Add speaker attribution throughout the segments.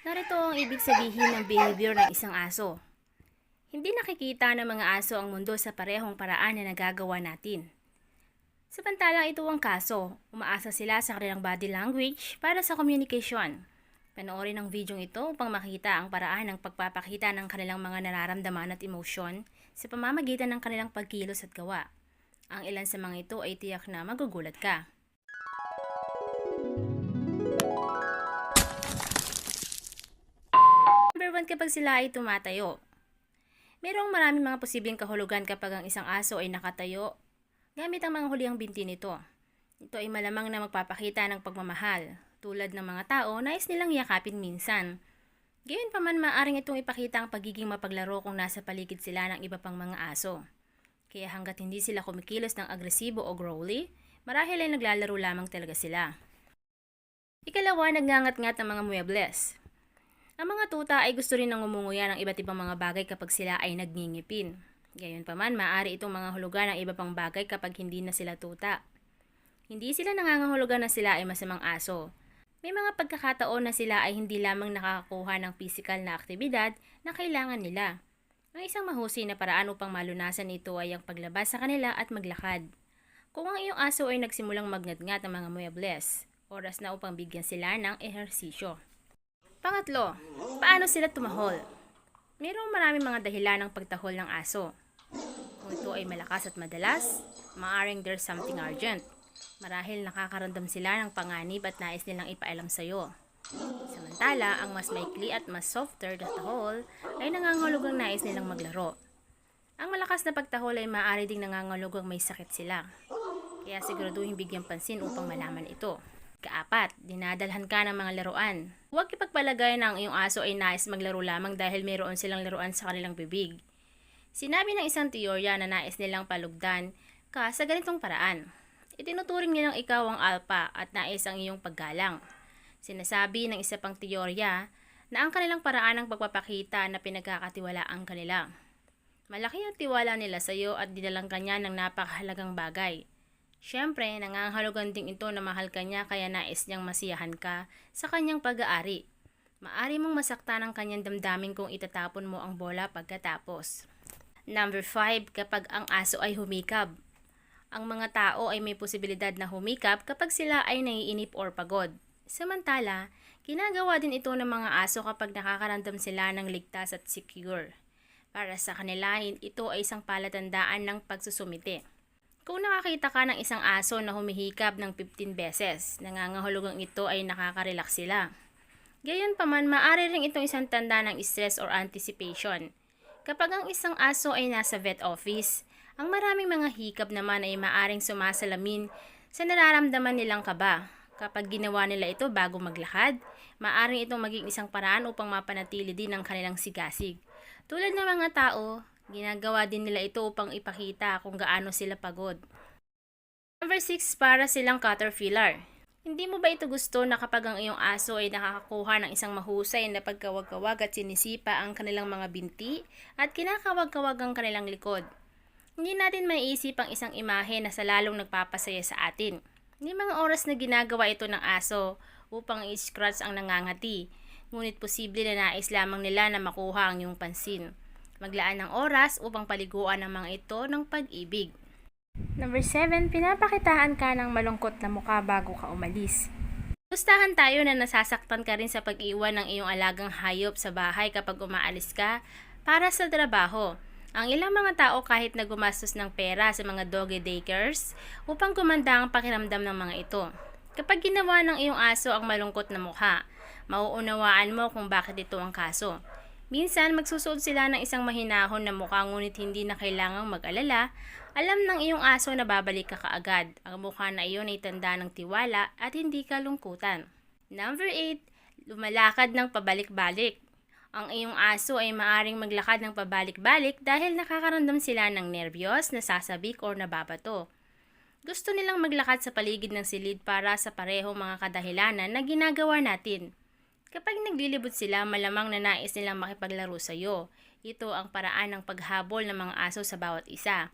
Speaker 1: Narito ang ibig sabihin ng behavior ng isang aso. Hindi nakikita ng mga aso ang mundo sa parehong paraan na nagagawa natin. Samantalang ito ang kaso, umaasa sila sa kanilang body language para sa communication. Panoorin ang video ito upang makita ang paraan ng pagpapakita ng kanilang mga nararamdaman at emosyon sa pamamagitan ng kanilang pagkilos at gawa. Ang ilan sa mga ito ay tiyak na magugulat ka. Number one kapag sila ay tumatayo. Merong maraming mga posibleng kahulugan kapag ang isang aso ay nakatayo gamit ang mga huliang binti nito. Ito ay malamang na magpapakita ng pagmamahal. Tulad ng mga tao, nais nilang yakapin minsan. Gayon pa man maaring itong ipakita ang pagiging mapaglaro kung nasa paligid sila ng iba pang mga aso. Kaya hanggat hindi sila kumikilos ng agresibo o growly, marahil ay naglalaro lamang talaga sila. Ikalawa, nagngangat-ngat ang mga muebles. Ang mga tuta ay gusto rin ng umunguya ng iba't ibang mga bagay kapag sila ay nagngingipin. Gayunpaman, maaari itong mga hulugan ng iba pang bagay kapag hindi na sila tuta. Hindi sila nangangahulugan na sila ay masamang aso. May mga pagkakataon na sila ay hindi lamang nakakakuha ng pisikal na aktibidad na kailangan nila. Ang isang mahusay na paraan upang malunasan ito ay ang paglabas sa kanila at maglakad. Kung ang iyong aso ay nagsimulang magngat-ngat ng mga muebles, oras na upang bigyan sila ng ehersisyo. Pangatlo, paano sila tumahol? Mayroong maraming mga dahilan ng pagtahol ng aso. Kung ito ay malakas at madalas, maaring there's something urgent. Marahil nakakaramdam sila ng panganib at nais nilang ipaalam sa iyo. Samantala, ang mas maikli at mas softer na tahol ay nangangahulugang nais nilang maglaro. Ang malakas na pagtahol ay maaari ding nangangahulugang may sakit sila. Kaya siguraduhin bigyang pansin upang malaman ito. Kaapat, dinadalhan ka ng mga laruan. Huwag ipagpalagay na ang iyong aso ay nais maglaro lamang dahil mayroon silang laruan sa kanilang bibig. Sinabi ng isang teorya na nais nilang palugdan ka sa ganitong paraan. Itinuturing nilang ikaw ang alpha at nais ang iyong paggalang. Sinasabi ng isa pang teorya na ang kanilang paraan ng pagpapakita na pinagkakatiwala ang kanila. Malaki ang tiwala nila sa iyo at dinalang kanya ng napakahalagang bagay. Siyempre, nangangahulugan din ito na mahal kanya kaya nais niyang masiyahan ka sa kanyang pag-aari. Maari mong masaktan ang kanyang damdamin kung itatapon mo ang bola pagkatapos. Number 5, kapag ang aso ay humikab. Ang mga tao ay may posibilidad na humikap kapag sila ay naiinip or pagod. Samantala, ginagawa din ito ng mga aso kapag nakakaramdam sila ng ligtas at secure. Para sa kanila, ito ay isang palatandaan ng pagsusumite. Kung nakakita ka ng isang aso na humihikab ng 15 beses, nangangahulugang ito ay nakaka-relax sila. Gayon pa man, maaari rin itong isang tanda ng stress or anticipation. Kapag ang isang aso ay nasa vet office, ang maraming mga hikab naman ay maaring sumasalamin sa nararamdaman nilang kaba. Kapag ginawa nila ito bago maglakad, maaring itong maging isang paraan upang mapanatili din ang kanilang sigasig. Tulad ng mga tao, ginagawa din nila ito upang ipakita kung gaano sila pagod. Number 6, para silang caterpillar. Hindi mo ba ito gusto na kapag ang iyong aso ay nakakakuha ng isang mahusay na pagkawag-kawag at sinisipa ang kanilang mga binti at kinakawag-kawag ang kanilang likod? Hindi natin maiisip ang isang imahe na sa lalong nagpapasaya sa atin. May mga oras na ginagawa ito ng aso upang i-scratch ang nangangati, ngunit posible na nais lamang nila na makuha ang iyong pansin. Maglaan ng oras upang paliguan ang mga ito ng pag-ibig. Number 7, pinapakitaan ka ng malungkot na mukha bago ka umalis. Gustahan tayo na nasasaktan ka rin sa pag-iwan ng iyong alagang hayop sa bahay kapag umaalis ka para sa trabaho. Ang ilang mga tao kahit na gumastos ng pera sa mga doggy daycares upang gumanda ang pakiramdam ng mga ito. Kapag ginawa ng iyong aso ang malungkot na mukha, mauunawaan mo kung bakit ito ang kaso. Minsan, magsusuot sila ng isang mahinahon na mukha ngunit hindi na kailangang mag-alala. Alam ng iyong aso na babalik ka kaagad. Ang mukha na iyon ay tanda ng tiwala at hindi kalungkutan. Number 8, lumalakad ng pabalik-balik. Ang iyong aso ay maaring maglakad ng pabalik-balik dahil nakakaramdam sila ng nerbiyos, nasasabik o nababato. Gusto nilang maglakad sa paligid ng silid para sa parehong mga kadahilanan na ginagawa natin. Kapag naglilibot sila, malamang na nais nilang makipaglaro sa iyo. Ito ang paraan ng paghabol ng mga aso sa bawat isa.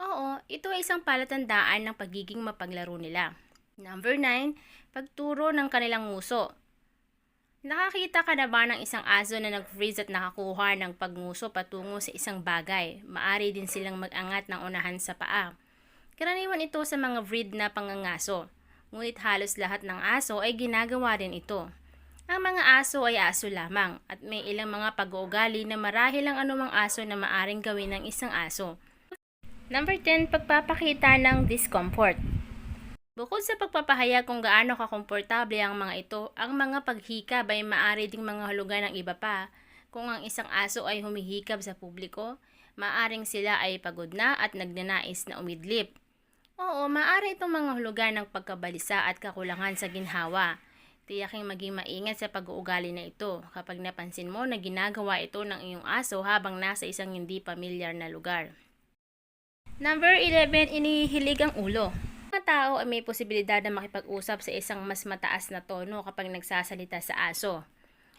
Speaker 1: Oo, ito ay isang palatandaan ng pagiging mapaglaro nila. Number 9, pagturo ng kanilang nguso. Nakakita ka na ba ng isang aso na nag-freeze at nakakuha ng pagnguso patungo sa isang bagay? Maari din silang mag-angat ng unahan sa paa. Karaniwan ito sa mga breed na pangangaso. Ngunit halos lahat ng aso ay ginagawa rin ito. Ang mga aso ay aso lamang at may ilang mga pag-uugali na marahil ang anumang aso na maaring gawin ng isang aso. Number 10, pagpapakita ng discomfort. Bukod sa pagpapahayag kung gaano kakomportable ang mga ito, ang mga paghikab ay maaari ding mga hulugan ng iba pa. Kung ang isang aso ay humihikab sa publiko, maaring sila ay pagod na at nagnanais na umidlip. Oo, maaari itong mga hulugan ng pagkabalisa at kakulangan sa ginhawa. Tiyaking maging maingat sa pag-uugali na ito kapag napansin mo na ginagawa ito ng iyong aso habang nasa isang hindi pamilyar na lugar. Number 11, inihilig ang ulo. Mga tao ay may posibilidad na makipag-usap sa isang mas mataas na tono kapag nagsasalita sa aso.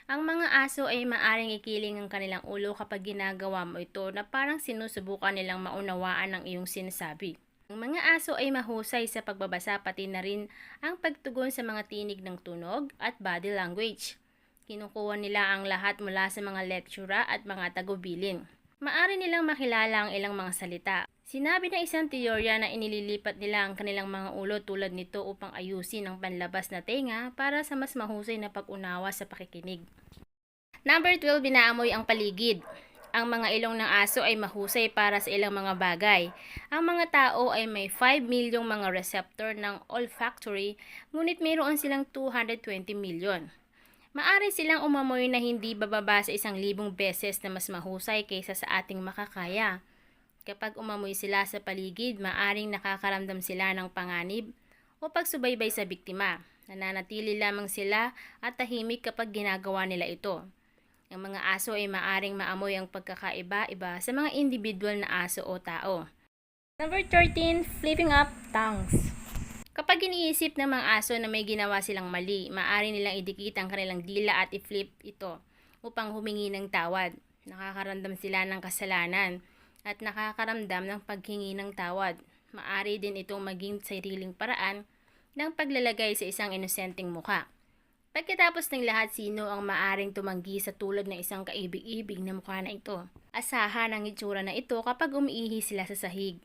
Speaker 1: Ang mga aso ay maaring ikiling ang kanilang ulo kapag ginagawa mo ito na parang sinusubukan nilang maunawaan ang iyong sinasabi. Ang mga aso ay mahusay sa pagbabasa pati na rin ang pagtugon sa mga tinig ng tunog at body language. Kinukuha nila ang lahat mula sa mga lektura at mga tagubilin. Maari nilang makilala ang ilang mga salita. Sinabi ng isang teorya na inililipat nila ang kanilang mga ulo tulad nito upang ayusin ang panlabas na tenga para sa mas mahusay na pag-unawa sa pakikinig. Number 12, binaamoy ang paligid. Ang mga ilong ng aso ay mahusay para sa ilang mga bagay. Ang mga tao ay may 5 milyong mga receptor ng olfactory, ngunit mayroon silang 220 milyon. Maari silang umamoy na hindi bababa sa isang libong beses na mas mahusay kaysa sa ating makakaya. Kapag umamoy sila sa paligid, maaring nakakaramdam sila ng panganib o pagsubaybay sa biktima. Nananatili lamang sila at tahimik kapag ginagawa nila ito. Ang mga aso ay maaring maamoy ang pagkakaiba-iba sa mga individual na aso o tao. Number 13, flipping up tongues. Kapag iniisip ng mga aso na may ginawa silang mali, maaari nilang idikit ang kanilang dila at i-flip ito upang humingi ng tawad. Nakakaramdam sila ng kasalanan at nakakaramdam ng paghingi ng tawad. Maari din itong maging sariling paraan ng paglalagay sa isang inosenteng muka. Pagkatapos ng lahat, sino ang maaring tumanggi sa tulad ng isang kaibig-ibig na mukha na ito? Asahan ang itsura na ito kapag umiihi sila sa sahig.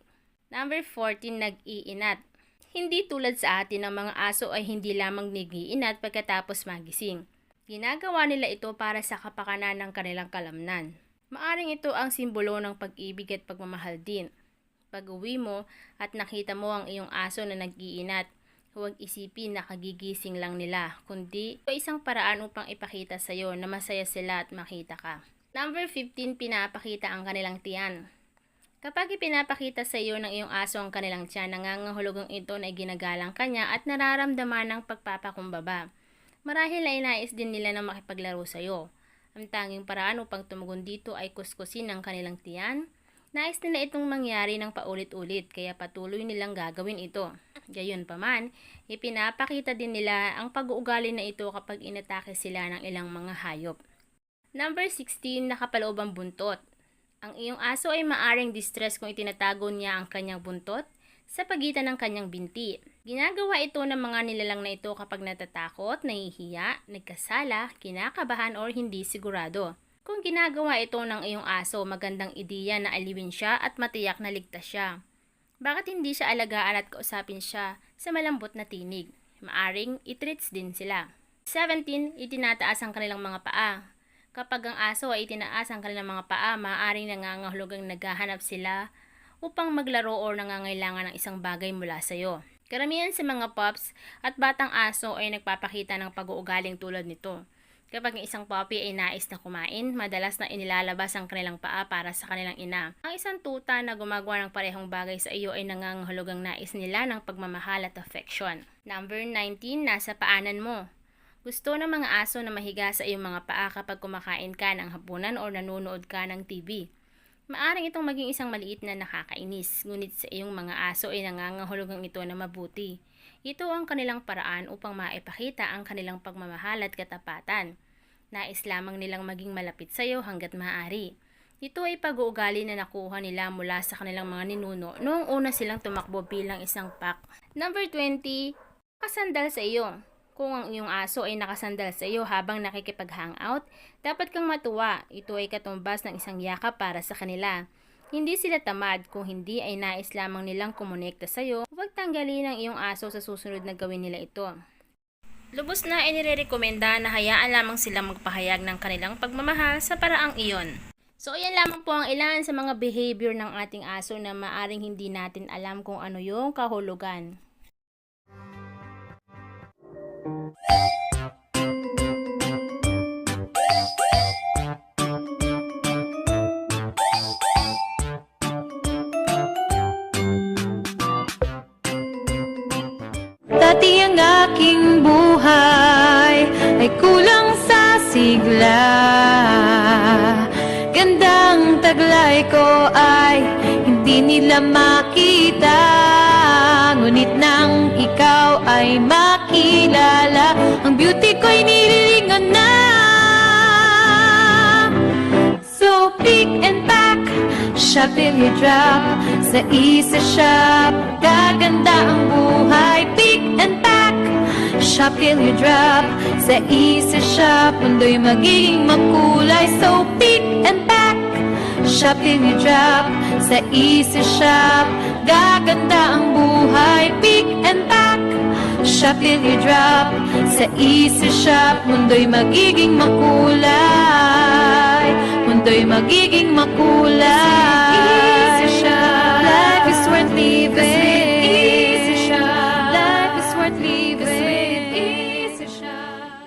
Speaker 1: Number 14, nag-iinat. Hindi tulad sa atin ng mga aso ay hindi lamang nag-iinat pagkatapos magising. Ginagawa nila ito para sa kapakanan ng kanilang kalamnan. Maaring ito ang simbolo ng pag-ibig at pagmamahal din. Pag uwi mo at nakita mo ang iyong aso na nag-iinat, huwag isipin na kagigising lang nila, kundi ito isang paraan upang ipakita sa iyo na masaya sila at makita ka. Number 15, pinapakita ang kanilang tiyan. Kapag ipinapakita sa iyo ng iyong aso ang kanilang tiyan, nangangahulugang ito na ginagalang kanya at nararamdaman ng pagpapakumbaba. Marahil ay nais din nila na makipaglaro sa iyo. Ang tanging paraan upang tumugon dito ay kuskusin ang kanilang tiyan. Nais nila itong mangyari ng paulit-ulit kaya patuloy nilang gagawin ito. Gayunpaman, ipinapakita din nila ang pag-uugali na ito kapag inatake sila ng ilang mga hayop. Number 16, nakapaloob ang buntot. Ang iyong aso ay maaring distress kung itinatago niya ang kanyang buntot sa pagitan ng kanyang binti. Ginagawa ito ng mga nilalang na ito kapag natatakot, nahihiya, nagkasala, kinakabahan o hindi sigurado. Kung ginagawa ito ng iyong aso, magandang ideya na aliwin siya at matiyak na ligtas siya. Bakit hindi siya alagaan at kausapin siya sa malambot na tinig? Maaring itreats din sila. 17. Itinataas ang kanilang mga paa. Kapag ang aso ay itinaas ang kanilang mga paa, maaaring nangangahulugang naghahanap sila upang maglaro o nangangailangan ng isang bagay mula sa iyo. Karamihan sa mga pups at batang aso ay nagpapakita ng pag-uugaling tulad nito. Kapag ang isang puppy ay nais na kumain, madalas na inilalabas ang kanilang paa para sa kanilang ina. Ang isang tuta na gumagawa ng parehong bagay sa iyo ay nangangahulugang nais nila ng pagmamahal at affection. Number 19, nasa paanan mo. Gusto ng mga aso na mahiga sa iyong mga paa kapag kumakain ka ng hapunan o nanonood ka ng TV. Maaring itong maging isang maliit na nakakainis, ngunit sa iyong mga aso ay nangangahulugang ito na mabuti. Ito ang kanilang paraan upang maipakita ang kanilang pagmamahal at katapatan. Nais lamang nilang maging malapit sa iyo hanggat maaari. Ito ay pag-uugali na nakuha nila mula sa kanilang mga ninuno noong una silang tumakbo bilang isang pack. Number 20, kasandal sa iyo. Kung ang iyong aso ay nakasandal sa iyo habang nakikipag-hangout, dapat kang matuwa. Ito ay katumbas ng isang yakap para sa kanila. Hindi sila tamad kung hindi ay nais lamang nilang kumonekta sa iyo. Huwag tanggalin ang iyong aso sa susunod na gawin nila ito. Lubos na inirekomenda na hayaan lamang silang magpahayag ng kanilang pagmamahal sa paraang iyon. So, yan lamang po ang ilan sa mga behavior ng ating aso na maaring hindi natin alam kung ano yung kahulugan.
Speaker 2: Dati ang aking buhay ay kulang sa sigla. Gandang taglay ko ay hindi nila makita. Ngunit nang ikaw ay makilala Ang beauty ko'y nililingon na. So pick and pack, shop till you drop. Sa isa shop, gaganda ang buhay. Pick and pack, shop till you drop? Sa isa shop, mundo'y magiging makulay. So pick and pack, shop till you drop? Sa isa shop, gaganda ang buhay. Pick and pack, shop till you drop? Sa isa shop, mundo'y magiging makulay. Mundo'y magiging makulay